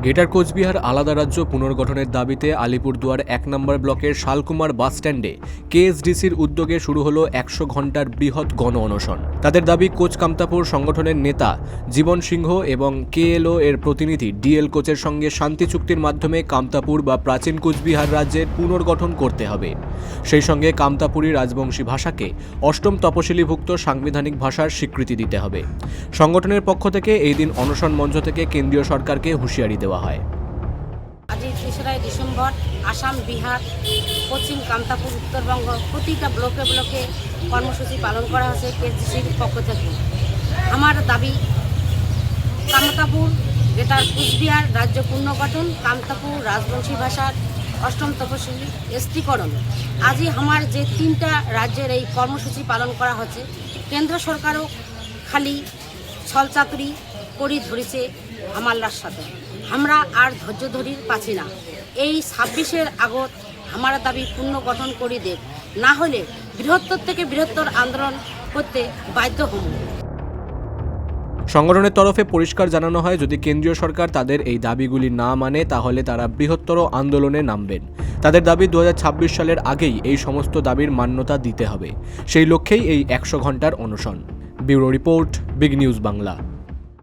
Greater Cooch Behar আলাদা রাজ্য পুনর্গঠনের দাবিতে আলিপুরদুয়ার এক নম্বর ব্লকের শালকুমার বাস স্ট্যান্ডে কেএসডিসির উদ্যোগে শুরু হলো একশো ঘণ্টার বৃহৎ গণ অনশন তাদের দাবি, কোচ কামতাপুর সংগঠনের নেতা জীবন সিংহ এবং কেএলও এর প্রতিনিধি ডিএল কোচের সঙ্গে শান্তি চুক্তির মাধ্যমে কামতাপুর বা প্রাচীন কোচবিহার রাজ্যের পুনর্গঠন করতে হবে। সেই সঙ্গে কামতাপুরী রাজবংশী ভাষাকে অষ্টম তপশিলিভুক্ত সাংবিধানিক ভাষার স্বীকৃতি দিতে হবে। সংগঠনের পক্ষ থেকে এই দিন অনশন মঞ্চ থেকে কেন্দ্রীয় সরকারকে হুঁশিয়ারি দেওয়া হয়। আজ তেসরাই ডিসেম্বর, আসাম, বিহার, পশ্চিম কামতাপুর উত্তরবঙ্গ প্রতিটা ব্লকে ব্লকে কর্মসূচি পালন করা হয়েছে কেজিসির পক্ষ থেকে। আমার দাবি কামতাপুর গ্রেটার কুচবিহার রাজ্য পুনর্গঠন কামতাপুর রাজবংশী ভাষার অষ্টম তপশিলি এসটিকরণ আজই আমার যে তিনটা রাজ্যের এই কর্মসূচি পালন করা হচ্ছে, কেন্দ্র সরকারও খালি ছলচাতুরি করি ধরেছে হামাল্লার সাথে। আমরা আর ধৈর্য ধরির পাচ্ছি না। এই ছাব্বিশের আগত আমার দাবি পুনর্গঠন করি দেব। না হলে বৃহত্তর থেকে বৃহত্তর আন্দোলন করতে বাধ্য হব। সংগঠনের তরফে পরিষ্কার জানানো হয়, যদি কেন্দ্রীয় সরকার তাদের এই দাবিগুলি না মানে তাহলে তারা বৃহত্তর আন্দোলনে নামবেন। তাদের দাবি দু হাজার ছাব্বিশ সালের আগেই এই সমস্ত দাবির মান্যতা দিতে হবে। সেই লক্ষ্যেই এই একশো ঘণ্টার অনশন। Bureau report, big news Bangla.